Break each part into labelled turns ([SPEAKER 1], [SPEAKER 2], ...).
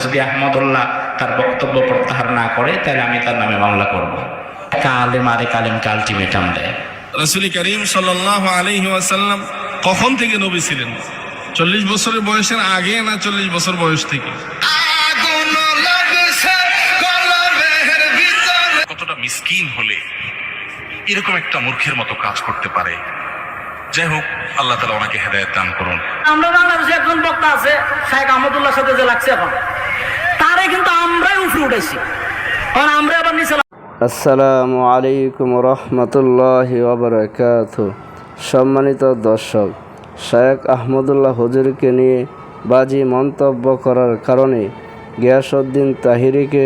[SPEAKER 1] যদি আহমদুল্লাহ তার বক্তব্য প্রত্যাহার না করে তাহলে আমি তার নামে মামলা করব। কালেম আরেক আলেমকে আলটিমেটাম দেয়।
[SPEAKER 2] রসুল করিম সাল্লাহ আলহি ওয়াসাল্লাম কখন থেকে নবী ছিলেন? চল্লিশ বছরের বয়সের আগে না চল্লিশ বছর বয়স থেকে?
[SPEAKER 3] কতটা মিসকিন হলে এরকম একটা মূর্খের মতো কাজ করতে পারে? যাই হোক আল্লাহ তালা ওনাকে হেদায়ত দান করুন।
[SPEAKER 4] আমরা বাংলাদেশে একজন বক্তা আছে শেখ আহমদুল্লাহ সাথে যে লাগছে এখন। তারে কিন্তু আমরাই উঠে উঠেছি। কারণ আমরা আবার নিচে
[SPEAKER 5] আসসালামু আলাইকুম রহমতুল্লাহ ওবরাকাত সম্মানিত দর্শক শায়েক আহমদুল্লাহ হুজুরকে নিয়ে বাজি মন্তব্য করার কারণে গিয়াসউদ্দিন তাহিরিকে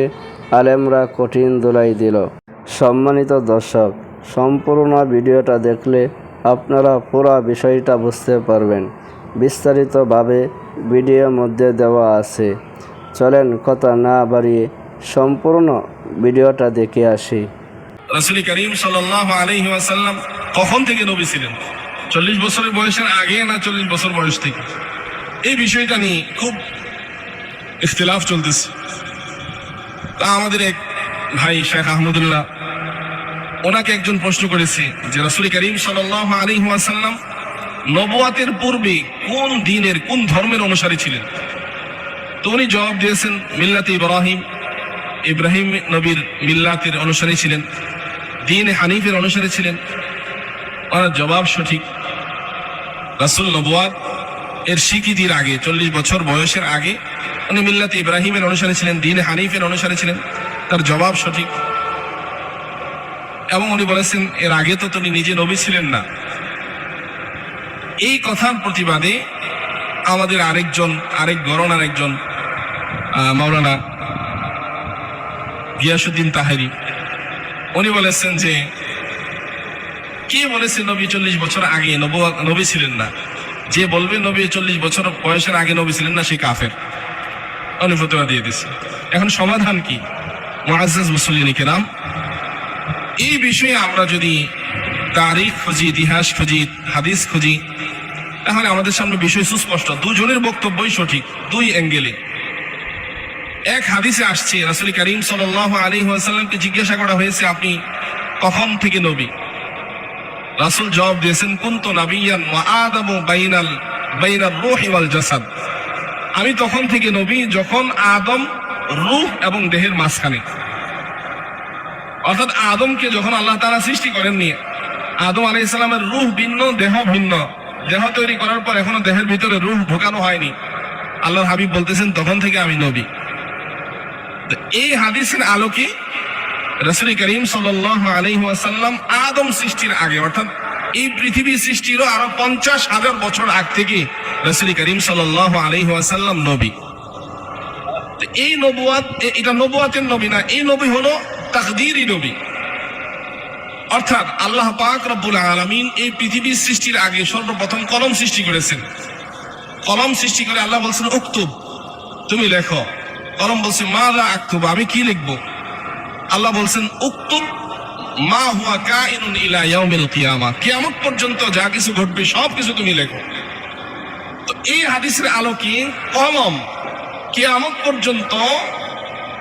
[SPEAKER 5] আলেমরা কঠিন দোলাই দিল। সম্মানিত দর্শক সম্পূর্ণ ভিডিওটা দেখলে আপনারা পুরো বিষয়টা বুঝতে পারবেন। বিস্তারিতভাবে ভিডিওর মধ্যে দেওয়া আছে। চলেন কথা না বাড়িয়ে সম্পূর্ণ ভিডিওটা দেখে আসি।
[SPEAKER 2] রসুল করিম সাল্লাহ আলহি ওয়াসাল্লাম কখন থেকে নবী ছিলেন? চল্লিশ বছরের বয়সের আগে না চল্লিশ বছর বয়স থেকে? এই বিষয়টা নিয়ে খুব ইখতিলাফ চলতেছে। তা আমাদের এক ভাই শেখ আহমদুল্লাহ ওনাকে একজন প্রশ্ন করেছে যে, রসুল করিম সাল্লাহ আলী ওয়াসাল্লাম নবুয়াতের পূর্বে কোন দিনের, কোন ধর্মের অনুসারী ছিলেন? তো উনি জবাব দিয়েছেন, মিল্লাতে ইব্রাহিম। ইব্রাহিম নবীর মিল্লাতের অনুসারী ছিলেন, দিন হানিফের অনুসারী ছিলেন। ওনার জবাব সঠিক। রাসুল নবুয়াদ এর স্বীকৃতির আগে, চল্লিশ বছর বয়সের আগে উনি মিল্লাতে ইব্রাহিমের অনুসারী ছিলেন, দিন হানিফের অনুসারী ছিলেন। তার জবাব সঠিক। এবং উনি বলেছেন, এর আগে তো তিনি নিজে নবী ছিলেন না। এই কথার প্রতিবাদে আমাদের আরেকজন, আরেক গরনার একজন মাওলানা গিয়াসুদ্দিন তাহেরি, উনি বলেছেন যে, কে বলেছে নবী চল্লিশ বছর আগে নবী ছিলেন না? যে বলবে নবী চল্লিশ বছর বয়সের আগে নবী ছিলেন না, সে কাফের। ফতোয়া দিয়ে দিচ্ছে এখন সমাধান কি? মুআজ্জাজ মুসলিম কেরাম এই বিষয়ে আমরা যদি তারিখ খুঁজি, ইতিহাস খুঁজি, হাদিস খুঁজি, তাহলে আমাদের সামনে বিষয় সুস্পষ্ট। দুজনের বক্তব্যই সঠিক, দুই অ্যাঙ্গেলে। এক হাদিসে আসছে, রাসুল করিম সাল আলী সাল্লামকে জিজ্ঞাসা করা হয়েছে, আপনি কখন থেকে নবী? রাসুল জবাব দিয়েছেন, কুন্ত নাবিয়ান জাসাদ। আমি তখন থেকে নবী যখন আদম, রূহ এবং দেহের মাঝখানে। অর্থাৎ আদমকে যখন আল্লাহ তারা সৃষ্টি করেননি, আদম আলাইহিস সালামের রূহ ভিন্ন, দেহ ভিন্ন। দেহ তৈরি করার পর এখনও দেহের ভিতরে রুহ ঢোকানো হয়নি। আল্লাহর হাবিব বলতেছেন, তখন থেকে আমি নবী। এই হাদিসের আলোকে রসুল করিম সাল সাল্লাম আদম সৃষ্টির আগে, অর্থাৎ এই পৃথিবী সৃষ্টিরও আরও পঞ্চাশ হাজার বছর আগ থেকে রসুল করিম সাল সাল্লাম নবী। এই নবুয়াত এটা নবুয়াতের নবী না, এই নবী হলো তাকদিরই নবী। অর্থাৎ আল্লাহ পাক রব্বুল আলমিন এই পৃথিবীর সৃষ্টির আগে সর্বপ্রথম কলম সৃষ্টি করেছেন। কলম সৃষ্টি করে আল্লাহ বলছেন, উক্তুব, তুমি লেখো। কলম বলছে মা লা আক্তুব, আমি কি লিখব? আল্লাহ বলছেন, উক্তুব, মা হুয়া কাইনুন ইলা ইয়াউমিল কিয়ামা। কিয়ামত পর্যন্ত যা কিছু ঘটবে, সব কিছু তুমি লেখো। তো এই হাদিসের আলোকে কলম কিয়ামত পর্যন্ত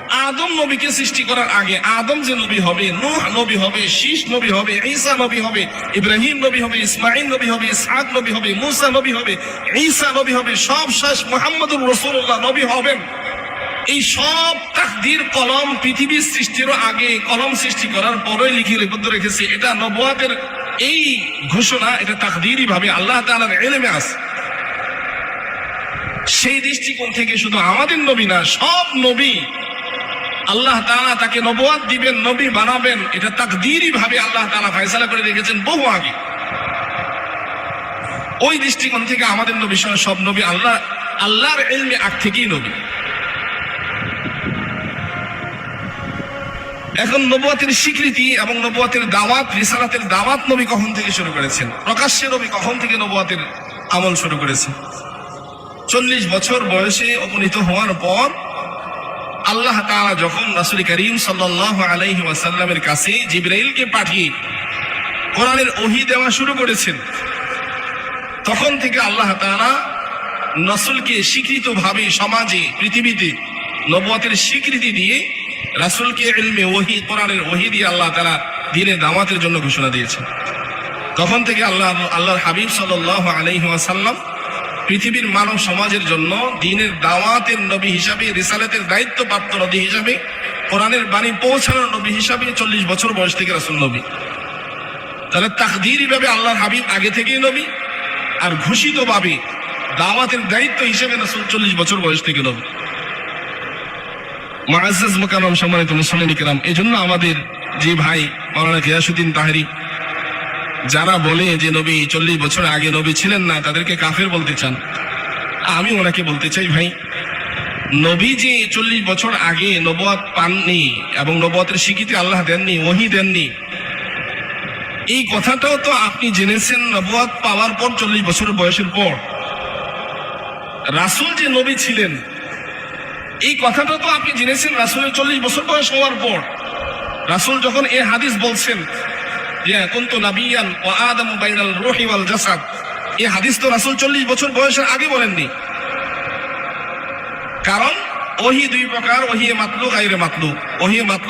[SPEAKER 2] আদম নবীকে সৃষ্টি করার আগে আদম যে নবী হবে, নূহ নবী হবে, শীষ নবী হবে, ঈসা নবী হবে, ইব্রাহিম নবী হবে ইসমাইল নবী হবে, ইসহাক নবী হবে, মুসা নবী হবে, ঈসা নবী হবে, সব শেষ মুহাম্মদুর রাসূলুল্লাহ নবী হবেন। এই সব তাকদির কলম পৃথিবীর সৃষ্টির আগে কলম সৃষ্টি করার পরে লিখে লিপিবদ্ধ রেখেছে। এটা নবুয়াতের এই ঘোষণা, এটা তাকদিরই ভাবে আল্লাহ তাআলার ইলমে আছে। সেই দৃষ্টিকোণ থেকে শুধু আমাদের নবী না, সব নবী আল্লাহ তাআলা তাকে নবুয়াত দিবেন, নবী বানাবেন, এটা তাকদীরই ভাবে আল্লাহ তাআলা ফয়সালা করে রেখেছেন বহু আগে। ওই দৃষ্টিকোণ থেকে আমাদের নবী সব নবী আল্লাহ, আল্লাহর ইলমে আগ থেকেই নবী। এখন নবুয়াতের স্বীকৃতি এবং নবুয়াতের দাওয়াত, রিসালাতের দাওয়াত নবী কখন থেকে শুরু করেছেন? প্রকাশ্যে নবী কখন থেকে নবুয়াতের আমল শুরু করেছেন? চল্লিশ বছর বয়সে উপনীত হওয়ার পর আল্লাহ তাআলা যখন রাসূল করিম সাল্লাল্লাহু আলাইহি ওয়াসাল্লামের কাছে জিবরাইলকে পাঠিয়ে কোরআনের ওহী দেওয়া শুরু করেছেন, তখন থেকে আল্লাহ তাআলা নসলকে স্বীকৃতভাবে সমাজে, পৃথিবীতে নবুয়াতের স্বীকৃতি দিয়ে রাসূলকে ইলমে ওহী, কোরআনের ওহী দিয়ে আল্লাহ তাআলা দিনের দাওয়াতের জন্য ঘোষণা দিয়েছেন। তখন থেকে আল্লাহ, আল্লাহর হাবিব সাল্লাল্লাহু আলাইহি ওয়াসাল্লাম পৃথিবীর মানব সমাজের জন্য দিনের দাওয়াতের নবী হিসাবে, রিসালাতের দায়িত্বপ্রাপ্ত নবী হিসাবে, কোরআনের বাণী পৌঁছানোর নবী হিসাবে চল্লিশ বছর বয়স থেকে রাসূল নবী। তাহলে তাকদিরি ভাবে আল্লাহর হাবিব আগে থেকেই নবী আর ঘোষিত ভাবে দাওয়াতের দায়িত্ব হিসেবে রাসূল চল্লিশ বছর বয়স থেকে নবী। মাআজ্জাজ মোকাররম সম্মানিত মুসলিম এই জন্য আমাদের যে ভাই মাওলানা গিয়াসুদ্দিন তাহেরি যারা বলে যে নবী চল্লিশ বছর আগে নবী ছিলেন না, তাদেরকে কাফের বলতে চান। আমি ওনাকে বলতে চাই, ভাই, নবী যে চল্লিশ বছর আগে নবুয়াত পাননি এবং নবুয়াতের স্বীকৃতি আল্লাহ দেননি, ওহি দেননি, এই কথাটাও তো আপনি জেনেছেন নবুয়াত পাওয়ার পর চল্লিশ বছর বয়সের পর। রাসূল যে নবী ছিলেন, এই কথাটা তো আপনি জেনেছেন রাসূলের চল্লিশ বছর বয়স হওয়ার পর। রাসূল যখন এ হাদিস বলছেন বয়সের আগে বলেননি। কারণ দুই প্রকার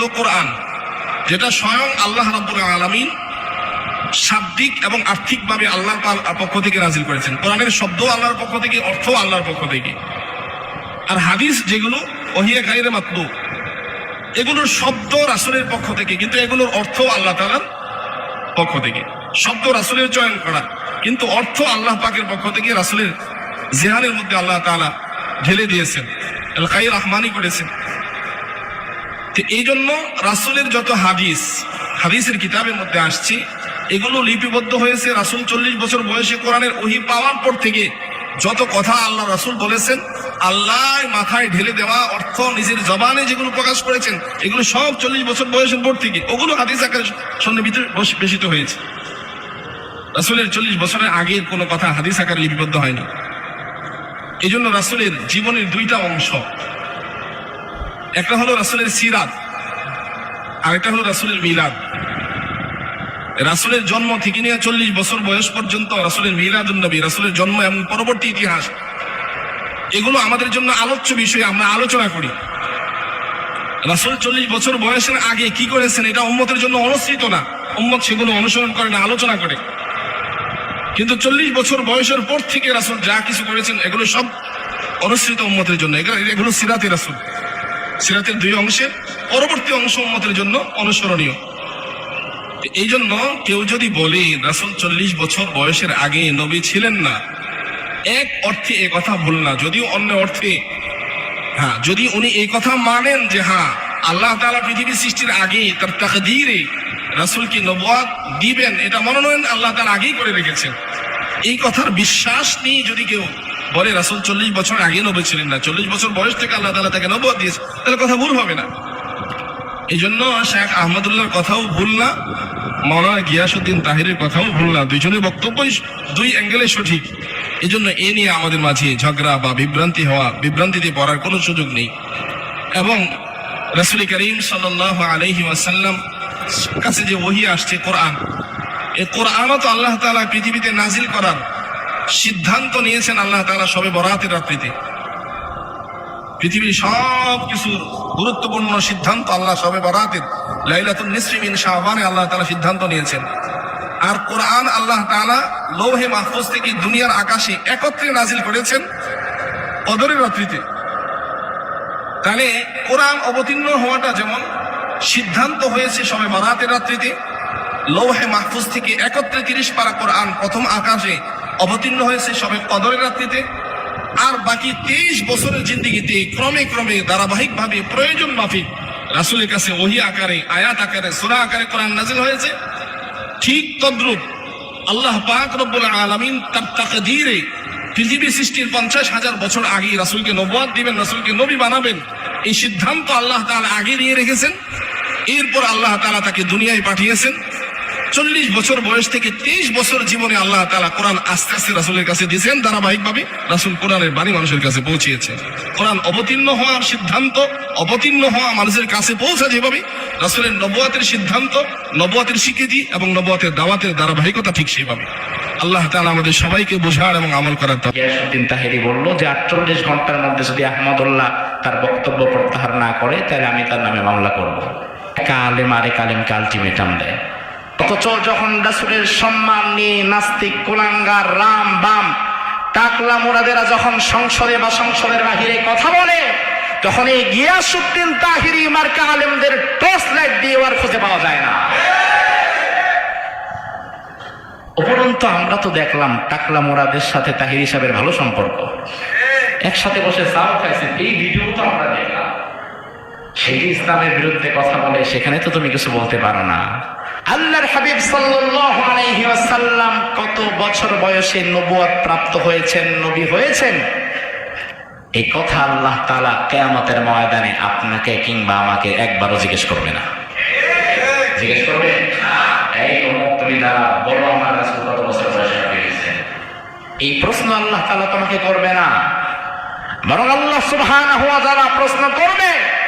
[SPEAKER 2] কোরআন, যেটা স্বয়ং আল্লাহ শাব্দিক এবং আর্থিকভাবে আল্লাহর পা- পক্ষ থেকে নাজিল করেছেন। কোরআনের শব্দ আল্লাহর পক্ষ থেকে অর্থ আল্লাহর পক্ষ থেকে। আর হাদিস যেগুলো ওহিয়া গাইরে মাতলু এগুলোর শব্দ রাসূলের পক্ষ থেকে, কিন্তু এগুলোর অর্থ আল্লাহ তাআলার পক্ষ থেকে। শব্দ রাসুলের চয়ন করা। কিন্তু অর্থ আল্লাহ পাকের পক্ষ থেকে রাসুলের জেহানের মধ্যে আল্লাহ তালা ঢেলে দিয়েছেন এলাকায় কাই রহমানি করেছেন। এই জন্য রাসুলের যত হাদিস, হাদিসের কিতাবের মধ্যে আসছে, এগুলো লিপিবদ্ধ হয়েছে রাসুল চল্লিশ বছর বয়সে কোরআনের ওহি পাওয়ার পর থেকে। যত কথা আল্লাহ রাসূল বলেছেন আল্লাহ মাথায় ঢেলে দেওয়া অর্থ নিজের জবানে যেগুলো প্রকাশ করেছেন, এগুলো সব চল্লিশ বছর বয়সের পর থেকে ওগুলো হাদিস আকারে সন্নিবিত বেশিত হয়েছে। রাসূলের চল্লিশ বছরের আগের কোনো কথা হাদিস আকারে লিপিবদ্ধ হয়নি এই জন্য রাসূলের জীবনের দুইটা অংশ। একটা হলো রাসূলের সিরাত, আরেকটা হলো রাসূলের মিলাদ। রাসূলের জন্ম থেকে নিয়ে চল্লিশ বছর বয়স পর্যন্ত রাসুলের মিলাদুন নবী, রাসূলের জন্ম এবং পরবর্তী ইতিহাস। এগুলো আমাদের জন্য আলোচ্য বিষয়ে, আমরা আলোচনা করি। রাসুল চল্লিশ বছর বয়সের আগে কি করেছেন এটা উম্মতের জন্য অনুসৃত না। উম্মত সেগুলো অনুসরণ করে না, আলোচনা করে। কিন্তু চল্লিশ বছর বয়সের পর থেকে রাসুল যা কিছু করেছেন, এগুলো সব অনুসৃত উম্মতের জন্য। এগুলো এগুলো সিরাতে রাসূল। সিরাতের দুই অংশের পরবর্তী অংশ উম্মতের জন্য অনুসরণীয়। এই জন্য কেউ যদি বলে, রাসূল চল্লিশ বছর বয়সের আগে নবী ছিলেন না। এক অর্থে এ কথা ভুল না, যদিও অন্য অর্থে। হ্যাঁ যদি উনি এই কথা মানেন যে হ্যাঁ আল্লাহ তালা পৃথিবী সৃষ্টির আগে তার তাকদীরে রাসূলকে নবুয়াত দিবেন, এটা মনোনয়ন আল্লাহ তাআলা আগেই করে রেখেছেন। এই কথার বিশ্বাস নিয়ে যদি কেউ বলে, রাসূল চল্লিশ বছর আগে নবী ছিলেন না, চল্লিশ বছর বয়স থেকে আল্লাহ তালা তাকে নবুয়াত দিয়েছে তাহলে কথা ভুল হবে না। এই জন্য শেখ আহমদুল্লাহর কথাও ভুল না মৌলানা গিয়াসুদ্দিন তাহিরের কথাও ভুল না দুইজনের বক্তব্যই দুই অ্যাঙ্গেলে সঠিক। এই জন্য এ নিয়ে আমাদের মাঝে ঝগড়া বা বিভ্রান্তি হওয়া, বিভ্রান্তিতে পড়ার কোনো সুযোগ নেই। এবং রসুল করিম সাল্লাহ আলহি ওয়াসাল্লাম কাছে যে ওহি আসছে কোরআন, এ কোরআনও তো আল্লাহ তাআলা পৃথিবীতে নাজিল করার সিদ্ধান্ত নিয়েছেন আল্লাহ তাআলা সবে বরাতের রাত্রিতে। পৃথিবীর সব কিছু গুরুত্বপূর্ণ সিদ্ধান্ত আল্লাহ সবে বরাতের লাইলাতুল নিসফি মিন শাবানে আল্লাহ তাআলা সিদ্ধান্ত নিয়েছেন। আর কোরআন আল্লাহ তাআলা লৌহে মাহফুজ থেকে দুনিয়ার আকাশে একত্রে নাজিল করেছেন কদরের রাত্রিতে। তাহলে কোরআন অবতীর্ণ হওয়াটা যেমন সিদ্ধান্ত হয়েছে সবে বরাতের রাত্রিতে, লৌহে মাহফুজ থেকে একত্রে তিরিশ পারা কোরআন প্রথম আকাশে অবতীর্ণ হয়েছে সবে কদরের রাত্রিতে আর বাকি তেইশ বছরের জিন্দিগিতে ক্রমে ক্রমে ধারাবাহিকভাবে প্রয়োজন মাফিক রাসুলের কাছে ওহি আকারে, আয়াত আকারে, সুরা আকারে কোরআন নাজিল হয়েছে। ঠিক তদ্রুপ আল্লাহ পাক রব্বুল আলামিন তার তাকদীরে পৃথিবী সৃষ্টির পঞ্চাশ হাজার বছর আগে রাসূলকে নবাদ দিবেন, রাসূলকে নবী বানাবেন, এই সিদ্ধান্ত আল্লাহ তাআলা আগে নিয়ে রেখেছেন। এরপর আল্লাহ তাআলা তাকে দুনিয়ায় পাঠিয়েছেন। চল্লিশ বছর বয়স থেকে তেইশ বছর জীবনে আল্লাহ তাআলা কোরআন আস্তে আস্তে রাসূলের কাছে দিয়েছেন। ধারাবাহিকভাবে রাসূল কোরআনের বাণী মানুষের কাছে পৌঁছিয়েছে। কোরআন অবতীর্ণ হওয়ার সিদ্ধান্ত, অবতীর্ণ হওয়া মানুষের কাছে পৌঁছা যেভাবে রাসূলের নবুয়াতের সিদ্ধান্ত, নবুয়াতের স্বীকৃতি এবং নবুয়াতের দাওয়াতের ধারাবাহিকতা ঠিক সেইভাবে। আল্লাহ তাআলা আমাদের সবাইকে বোঝার এবং আমল করার
[SPEAKER 1] গিয়াসুদ্দিন তাহেরি বলল যে, আটচল্লিশ ঘণ্টার মধ্যে যদি আহমদুল্লাহ তার বক্তব্য প্রত্যাহার না করে, তাহলে আমি তার নামে মামলা করব। কালেম আরে কালেমকে আলটিমেটাম দেয়। অথচ যখন রাসুলের সম্মান নিয়ে নাস্তিক, কুলাঙ্গার, রাম, বাম, টাকলা মোরাদেরা যখন সংসদে বা সংসদের বাহিরে কথা বলে, তখন এই গিয়াসুদ্দিন তাহিরি মার্কা আলেমদের টর্চ লাইট দিয়ে আর খুঁজে পাওয়া যায় না। উপরন্তু আমরা তো দেখলাম টাকলা মোরাদের সাথে তাহিরি সাহেবের ভালো সম্পর্ক। একসাথে বসে চাও খাইছে এই ভিডিও তো আমরা দেখলাম। সেই ইসলামের বিরুদ্ধে কথা বলে, সেখানে তো তুমি কিছু বলতে পারো না। আল্লাহর হাবিব সাল্লাল্লাহু আলাইহি ওয়াসাল্লাম কত বছর বয়সে নবুয়ত প্রাপ্ত হয়েছেন, নবী হয়েছেন? এই কথা আল্লাহ তাআলা কিয়ামতের ময়দানে আপনাকে কিংবা আমাকে একবারও জিজ্ঞেস করবে না। জিজ্ঞেস করবে? এই তুমি আমার রাসূল কত বছর বয়সে এই প্রশ্ন আল্লাহ তাআলা তোমাকে করবে না। বরং আল্লাহ সুবহানাহু ওয়া তাআলা প্রশ্ন করবে।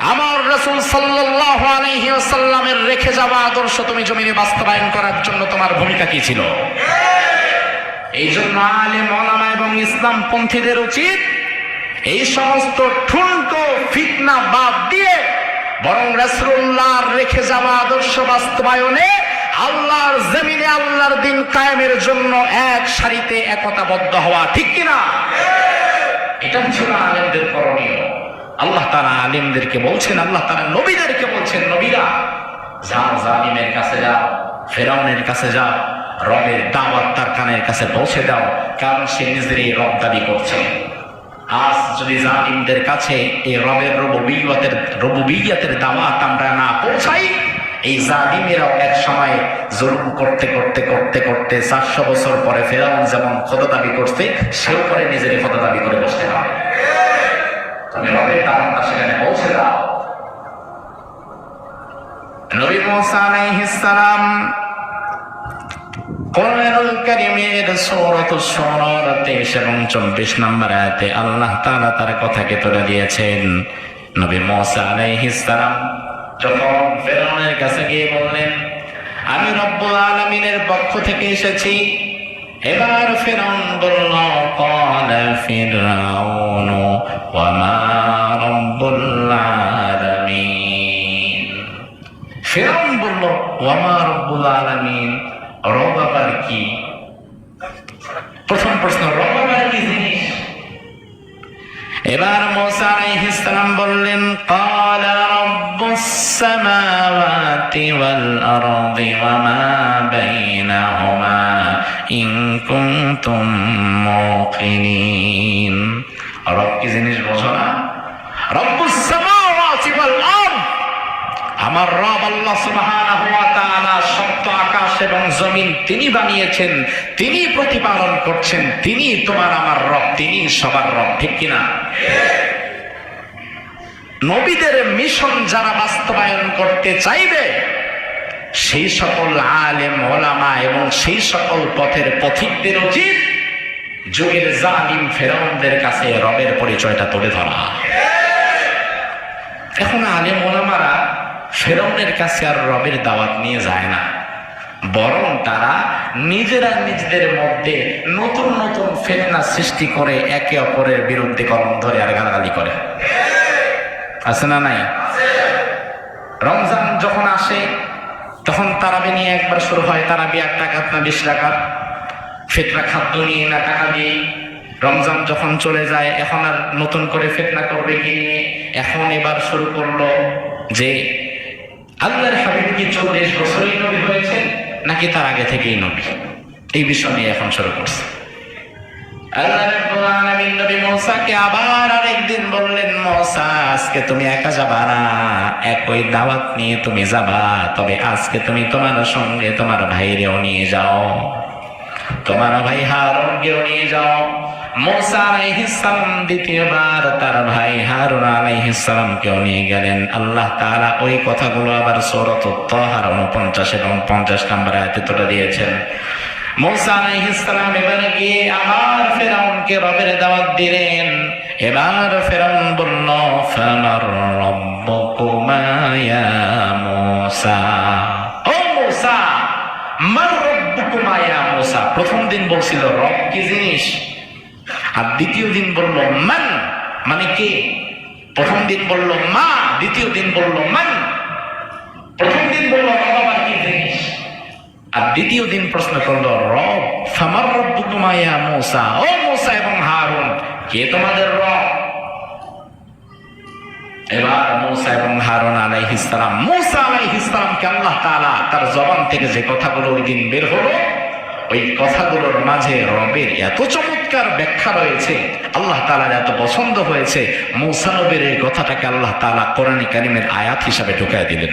[SPEAKER 1] আমার রাসূল সাল্লাল্লাহু আলাইহি ওয়াসাল্লামের রেখে যাওয়া আদর্শ তুমি জমিনে বাস্তবায়ন করার জন্য তোমার ভূমিকা কি ছিল? এই জন্য আলেম, ওলামা এবং ইসলাম পন্থীদের উচিত এই সমস্ত ঠুনকো ফিতনা বাদ দিয়ে বরং রাসূলুল্লাহর রেখে যাওয়া আদর্শ বাস্তবায়নে আল্লাহর জমিনে আল্লাহর দিন কায়েমের জন্য এক সারিতে একতাবদ্ধ হওয়া ঠিক কিনা? এটা ছিল আলেমদের করণীয়। আল্লাহ তারা আলিমদেরকে বলছেন, আল্লাহ তারা নবীদেরকে বলছেন, নবীরা যাও জালিমের কাছে যা, ফেরাউনের কাছে যা, রবের দাওয়াত তার কানের কাছে পৌঁছে দাও, কারণ সে নিজের এই রব দাবি করছে। আজ যদি জালিমদের কাছে এই রবের রবুবিয়তের রবুবিয়তের দাওয়াত আমরা না পৌঁছাই, এই জালিমেরাও এক সময় জুলুম করতে করতে করতে করতে চারশো বছর পরে ফেরাউন যেমন খোদা দাবি করছে, সেও পরে নিজের খোদা দাবি করে বসতে হবে তুমি রবের দাওয়াতটা সেখানে পৌঁছে দাও। নবী মুসা আলাইহিস সালাম কোরআনুল কারীমের সূরাত শুরার 23 এবং 24 নম্বর নবী কাছে গিয়ে বললেন, আমি রব্বুল আলামিনের পক্ষ থেকে এসেছি। এবার ফেরাউন বলল قال فرعون وما رب العالمين ফেরাউন বলল ওয়ামা রব্বুল আলামিন রব আবার কি প্রথম প্রশ্ন রব আবার কি জিনিস এবার মুসা আলাইহিস সালাম বললেন قال رب السماوات والأرض وما بينهما ইন কুনতুম রব কি জিনিস বোঝো না? রব্বুস সামাওয়াতি আমার রব আল্লাহ সুবহানাহু ওয়া তাআলা সপ্ত আকাশ এবং জমিন তিনি বানিয়েছেন, তিনি প্রতিপালন করছেন, তিনি তোমার আমার রব, তিনি সবার রব, ঠিক কিনা নবীদের মিশন যারা বাস্তবায়ন করতে চাইবে সেই সকল আলেম, ওলামা এবং সেই সকল পথের পথিকদের উচিত যুগের জালিম ফেরাউনদের কাছে রবের পরিচয়টা তুলে ধরা। এখন আলেম, ওলামারা ফেরাউনের কাছে আর রবের দাওয়াত নিয়ে যায় না। বরং তারা নিজেরা নিজেদের মধ্যে নতুন নতুন ফেতনা সৃষ্টি করে একে অপরের বিরুদ্ধে কলম ধরে আর গালাগালি করে। আছে না নাই? রমজান যখন আসে তখন তারাবি নিয়ে একবার শুরু হয়, তারাবি আট টাকা না বিশ টাকা ফেতনা খাদ্য নিয়ে না টাকা দিয়ে রমজান যখন চলে যায়, এখন আর নতুন করে ফেতনা করবে কি নিয়ে? এখন এবার শুরু করল যে আল্লাহর হাবিব কি চল্লিশ বছরই নবী হয়েছেন, নাকি তার আগে থেকেই নবী? এই বিষয় নিয়ে এখন শুরু করছে। আবার বললেন আজকে তুমি একা যাবা না। একই দাওয়াত নিয়ে তুমি যাবা, তবে আজকে তুমি তোমার সঙ্গে তোমার ভাইরেও নিয়ে যাও। তোমার ভাই হারুনকেও নিয়ে যাও। মোসা দ্বিতীয়বার তার ভাই হারুন আলাইহিসসালামকেও নিয়ে গেলেন। আল্লাহ তাআলা ওই কথাগুলো আবার সূরাত তাহার 49 এবং 50 নম্বর আয়াতে তুলে দিয়েছেন। মোসা আলাইহিসসালাম এবারে গিয়ে আবার ফেরাউনকে রবের দাওয়াত দিলেন। এবার ফেরাউন বলল, ফামার রব্বুকুমা ইয়া মুসা। ও মুসা, মার রব্বুকুমা ইয়া মুসা। প্রথম দিন বলছিল, রব কি জিনিস? আর দ্বিতীয় দিন বলল, মান। মানে কে? প্রথম দিন বলল, মা। দ্বিতীয় দিন বলল, মান। প্রথম দিন বলল, রব আর দ্বিতীয় দিন প্রশ্ন করল, রব সামার মৌসা? ও মৌসা এবং হারুন, কে তোমাদের রব? এবার মৌসা এবং হারুন মৌসা আল্লাহ তার জবান থেকে যে কথাগুলো ওই দিন বের হলো, ওই কথাগুলোর মাঝে রবের এত চমৎকার ব্যাখ্যা রয়েছে, আল্লাহ তাআলার এত পছন্দ হয়েছে, মৌসা নবীর এই কথাটাকে আল্লাহ তালা কোরআন কারিমের আয়াত হিসাবে ঢুকায় দিলেন।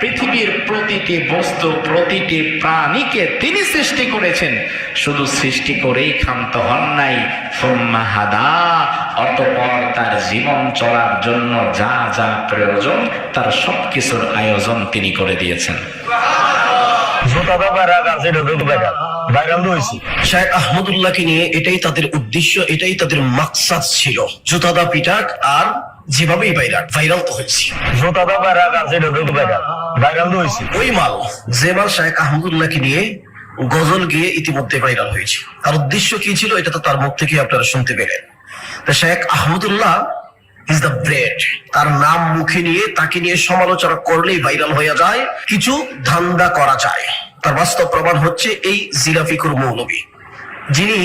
[SPEAKER 1] পৃথিবীর প্রতিটি বস্তু, প্রতিটি প্রাণীকে তিনি সৃষ্টি করেছেন। শুধু সৃষ্টি করেই ক্ষান্ত হন নাই। হাদা, অতপর তার জীবন চলার জন্য যা যা প্রয়োজন, তার সবকিছুর আয়োজন তিনি করে দিয়েছেন।
[SPEAKER 6] আহমদুল্লাহকে নিয়ে এটাই তাদের উদ্দেশ্য, এটাই তাদের মাকসাদ ছিল। জুতাদা পিটাক আর যেভাবেই ভাইরাল ভাইরাল তো হয়েছে।
[SPEAKER 7] জোতাটা বাইরে আছে দুটো বেকার বাইরাল হয়েছি।
[SPEAKER 6] ওই মাল যে মাল শায়েখ আহমদুল্লাহকে নিয়ে গজল গিয়ে ইতিমধ্যে ভাইরাল হয়েছে। তার উদ্দেশ্য কি ছিল এটা তো তার মুখ থেকে আপনারা শুনতে পেলেন। তা শায়েখ আহমদুল্লাহ ইজ দ্য ব্রেড তার নাম মুখে নিয়ে তাকে নিয়ে সমালোচনা করলেই ভাইরাল হয়ে যায় কিছু ধান্দা করা যায়। তার বাস্তব প্রমাণ হচ্ছে এই জিরাফিকুর মৌলবী। যিনি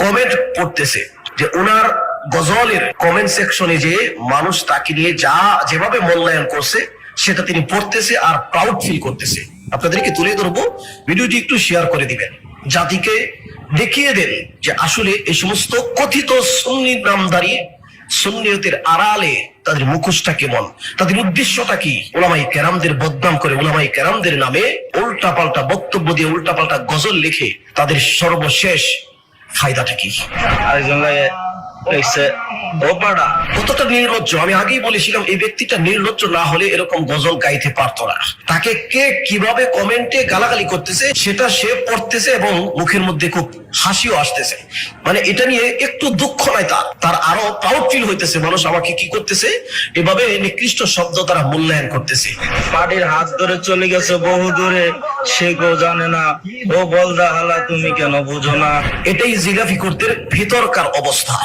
[SPEAKER 6] কমেন্ট পড়তেছে যে ওনার গজলের কমেন্ট সেকশনে যে মানুষ তাকে নিয়ে যা যেভাবে মূল্যায়ন করছে, সেটা তিনি পড়তেছে আর প্রাউড ফিল করতেছে। আপনাদেরকে তুলে ধরবো, ভিডিওটি একটু শেয়ার করে দিবেন। জাতিকে দেখিয়ে দেন যে আসলে এই সমস্ত কথিত সুন্নির নাম দাঁড়িয়ে সুন্নিয়তের আড়ালে তাদের মুখোশটা কেমন? তাদের উদ্দেশ্যটা কি? ওলামাই কেরামদের বদনাম করে ওলামাই কেরামদের নামে উল্টা পাল্টা বক্তব্য দিয়ে উল্টা পাল্টা গজল লিখে তাদের সর্বশেষ ফায়দাটা কি?
[SPEAKER 7] আরেকজন লাগে লিখছে
[SPEAKER 6] কতটা নির্লজ্জ? আমি আগেই বলেছিলাম এই ব্যক্তিটা নির্লজ্জ না হলে এরকম গজল গাইতে পারতো না। তাকে কে কীভাবে কমেন্টে গালাগালি করতেছে সেটা সে পড়তেছে এবং মুখের মধ্যে খুব হাসিও আসতেছে। মানে এটা নিয়ে একটু দুঃখ নাই তার তার আরও প্রাউড ফিল হইতেছে। মানুষ আমাকে কি করতেছে? এভাবে নিকৃষ্ট শব্দ তারা মূল্যায়ন করতেছে।
[SPEAKER 7] পাটির হাত ধরে চলে গেছে বহু দূরে সে গো জানে না। ও বলদা হালা তুমি কেন বুঝো না?
[SPEAKER 6] এটাই জিলাফি করতে ভিতরকার অবস্থা।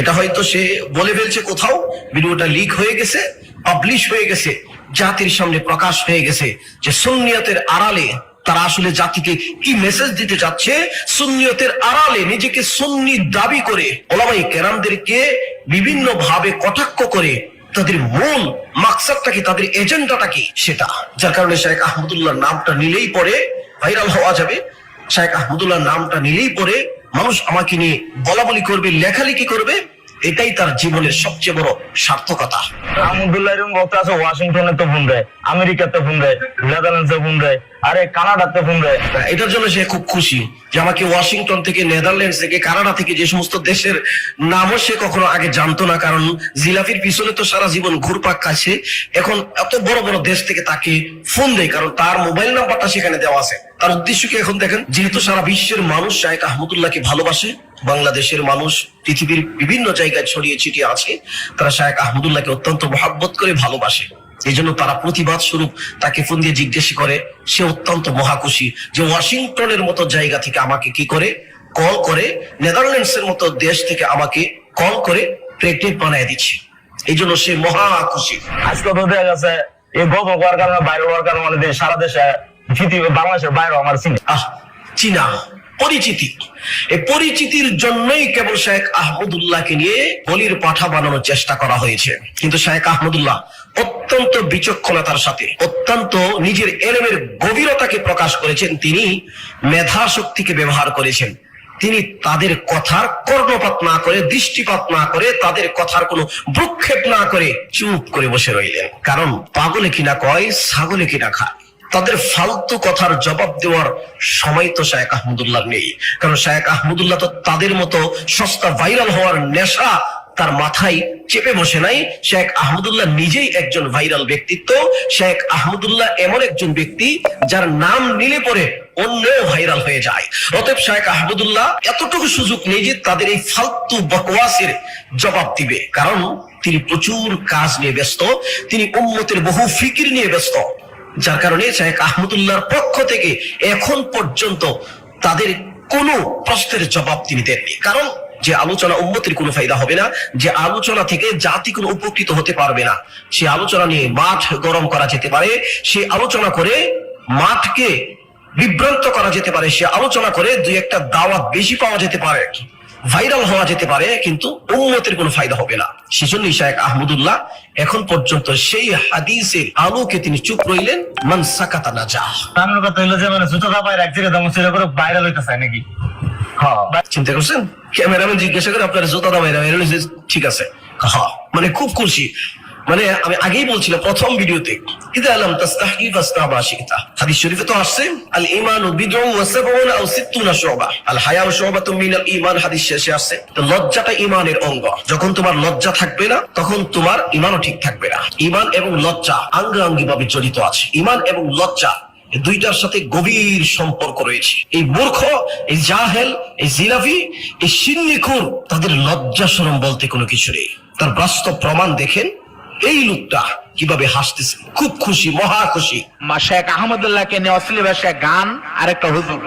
[SPEAKER 6] এটা হয়তো সে বলে ফেলছে কোথাও, ভিডিওটা লিক হয়ে গেছে পাবলিশ হয়ে গেছে, জাতির সামনে প্রকাশ হয়ে গেছে যে সুন্নিয়তের আড়ালে তারা আসলে জাতিকে কি মেসেজ দিতে চাচ্ছে সুন্নিয়তের আড়ালে নিজেকে সুন্নি দাবি করে ওলামাই কেরামদেরকে বিভিন্ন ভাবে কটাক্ষ করে তাদের মূল মাকসাদটা কি, তাদের এজেন্ডাটা কি? সেটা। যার কারণে শেখ আহমদুল্লাহ নামটা নিলেই পরে ভাইরাল হওয়া যাবে। শেখ আহমদুল্লাহ নামটা নিলেই পরে মানুষ আমাকে নিয়ে বলা বলি করবে, লেখালেখি করবে, এটাই তার জীবনের সবচেয়ে বড় সার্থকতা।
[SPEAKER 7] আহমদুল্লাহ এরকম ভক্ত আছে ওয়াশিংটনে তো ফোন দেয় আমেরিকাতে ফোন দেয় নেদারল্যান্ডসে ফোন দেয় আরে কানাডাতে ফোন
[SPEAKER 6] এটার জন্য সে খুব খুশি যে আমাকে ওয়াশিংটন থেকে নেদারল্যান্ডস থেকে কানাডা থেকে যে সমস্ত দেশের নামও সে কখনো আগে জানতো না, কারণ জিলাফির পিছনে তো সারা জীবন ঘুরপাক খাচ্ছে। এখন এত বড় বড় দেশ থেকে তাকে ফোন দেয়, কারণ তার মোবাইল নাম্বারটা সেখানে দেওয়া আছে। তার উদ্দেশ্য কি এখন দেখেন? যেহেতু সারা বিশ্বের মানুষ শাহেক আহমদুল্লাহকে ভালোবাসে, বাংলাদেশের মানুষ পৃথিবীর বিভিন্ন জায়গায় ছড়িয়ে ছিটিয়ে আছে, তারা শাহেক আহমদুল্লাহকে অত্যন্ত মহাব্বত করে ভালোবাসে। এই জন্য তারা প্রতিবাদ স্বরূপ তাকে ফোন দিয়ে জিজ্ঞেস করে সে অত্যন্ত মহাখুশি যে ওয়াশিংটনের মতো জায়গা থেকে আমাকে কি করে কল করে নেদারল্যান্ডস এর মতো দেশ থেকে আমাকে কল করে প্রেগনেন্ট বানায় দিচ্ছে। এই জন্য সে মহা খুশি
[SPEAKER 7] আজকে তো দেখা গেছে এই গল্প করার কারণে বাইরে হওয়ার কারণে মানে সারা দেশে পৃথিবী বাংলাদেশের বাইরে আমার চিনি।
[SPEAKER 6] আহ চীনা পরিচিতি। এই পরিচিতির জন্যই কেবল শেখ আহমদুল্লাহকে নিয়ে বলির পাঠা বানানোর চেষ্টা করা হয়েছে। কিন্তু শেখ আহমদুল্লাহ অত্যন্ত বিচক্ষণতার সাথে, অত্যন্ত নিজের এলেমের গভীরতাকে প্রকাশ করেছেন তিনি মেধা শক্তিকে ব্যবহার করেছেন। তিনি তাদের কথার কর্ণপাত না করে, দৃষ্টিপাত না করে, তাদের কথার কোনো ভ্রুক্ষেপ না করে চুপ করে বসে রইলেন। কারণ পাগলে কিনা কয়, ছাগলে কিনা খায়। তাদের ফালতু কথার জবাব দেওয়ার সময় তো শায়েক আহমদুল্লাহ নেই। কারণ শায়েক আহমদুল্লাহ তো তাদের মতো সস্তা ভাইরাল হওয়ার নেশা তার মাথায় চেপে বসে নাই। শেখ আহমদুল্লাহ নিজেই একজন ভাইরাল ব্যক্তিত্ব। শেখ আহমদুল্লাহ এমন একজন ব্যক্তি যার নাম নিলে পরে অন্য ভাইরাল হয়ে যায়। অতএব শেখ আহমদুল্লাহ এতটুকু সুযোগ নেই যে তাদের এই ফালতু বকওয়াসের জবাব দিবে। কারণ তিনি প্রচুর কাজ নিয়ে ব্যস্ত, তিনি উম্মতের বহু ফিকির নিয়ে ব্যস্ত। যার কারণে শেখ আহমদুল্লাহর পক্ষ থেকে এখন পর্যন্ত তাদের কোনো প্রশ্নের জবাব তিনি দেননি। কারণ যে আলোচনা উন্নতির কোনো ফায়দা হবে না, যে আলোচনা থেকে জাতি কোনো উপকৃত হতে পারবে না। সে আলোচনা নিয়ে মাঠ গরম করা যেতে পারে, সে আলোচনা করে মাঠকে বিভ্রান্ত করা যেতে পারে, সে আলোচনা করে দুই একটা দাওয়াত বেশি পাওয়া যেতে পারে, ভাইরাল হওয়া যেতে পারে, কিন্তু উন্নতির কোনো ফায়দা হবে না। সেজন্য শায়েক আহমদুল্লাহ এখন পর্যন্ত সেই হাদিসের আলোকে তিনি চুপ রইলেন, মান সাকাতা না যা
[SPEAKER 7] আমার কথা হইল যে মানে জুতো কাপায় এক জায়গায় দাম করে ভাইরাল হইতে চায় নাকি?
[SPEAKER 6] চিন্তা করছেন? ক্যামেরাম্যান জিজ্ঞাসা করে আপনার দামাই দামাই ঠিক আছে। হ্যাঁ মানে খুব খুশি। মানে আমি আগেই বলছিলাম, প্রথম ভিডিওতে, ইদা তাস্তাহকি হাদিস শরীফে তো আসছে, আল ঈমানু বিদউ ওয়া সাবউন আও সিত্তুনা শুবা। আল শুবাতুম মিনাল ঈমান, হাদিস শেষে আসছে। তো লজ্জাটা ঈমানের অঙ্গ। যখন তোমার লজ্জা থাকবে না, তখন তোমার ঈমানও ঠিক থাকবে না। ঈমান এবং লজ্জা আঙ্গাঙ্গি ভাবে জড়িত আছে। ঈমান এবং লজ্জা দুইটার সাথে গভীর সম্পর্ক রয়েছে। এই মূর্খ, এই জাহেল, এই জিলাফি এই সিন্নিখুর, তাদের লজ্জা শরম বলতে কোনো কিছু নেই। তার বাস্তব প্রমাণ দেখেন এই লোকটা কীভাবে হাসতেছে। খুব খুশি, মহা খুশি।
[SPEAKER 8] মা শেখ আহমদুল্লাহকে নিয়ে অশ্লীল ভাষায় গান আর একটা হুজুর।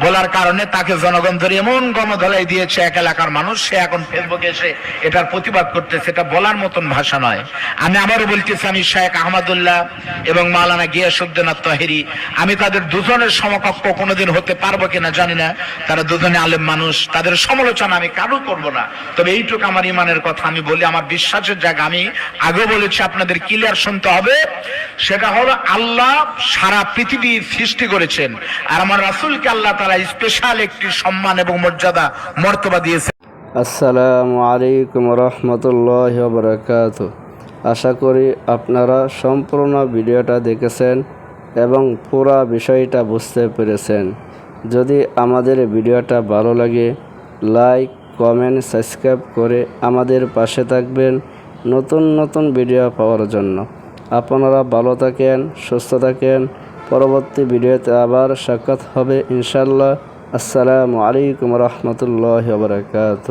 [SPEAKER 8] বলার কারণে তাকে জনগণ ধরে এমন গণধলাই দিয়েছে, এক এলাকার মানুষ, সে এখন ফেসবুকে এসে এটার প্রতিবাদ করতেছে এটা বলার মতন ভাষা নয়। আমি আবারও বলতেছি আমি শেখ আহমদুল্লাহ এবং মালানা গিয়াসুদ্দিন তহেরি আমি তাদের দুজনের সমকক্ষ কোনোদিন হতে পারব কিনা জানি না। তারা দুজনে আলেম মানুষ, তাদের সমালোচনা আমি কারও করব না। তবে এইটুকু আমার ইমানের কথা, আমি বলি, আমার বিশ্বাসের জায়গা আমি আগে বলেছি, আপনাদের ক্লিয়ার শুনতে হবে। সেটা হলো আল্লাহ সারা পৃথিবী সৃষ্টি করেছেন। আর আমার রাসূলকে আল্লাহ স্পেশাল একটি সম্মান এবং মর্যাদা, মর্তবা দিয়েছে।
[SPEAKER 5] আসসালামু আলাইকুম রহমতুল্লাহ বরকাত আশা করি আপনারা সম্পূর্ণ ভিডিওটা দেখেছেন এবং পুরো বিষয়টা বুঝতে পেরেছেন। যদি আমাদের ভিডিওটা ভালো লাগে, লাইক, কমেন্ট, সাবস্ক্রাইব করে আমাদের পাশে থাকবেন নতুন নতুন ভিডিও পাওয়ার জন্য। আপনারা ভালো থাকেন, সুস্থ থাকেন পরবর্তী ভিডিওতে আবার সাক্ষাৎ হবে ইনশাল্লাহ আসসালামু আলাইকুম রহমতুল্লাহ বরকাত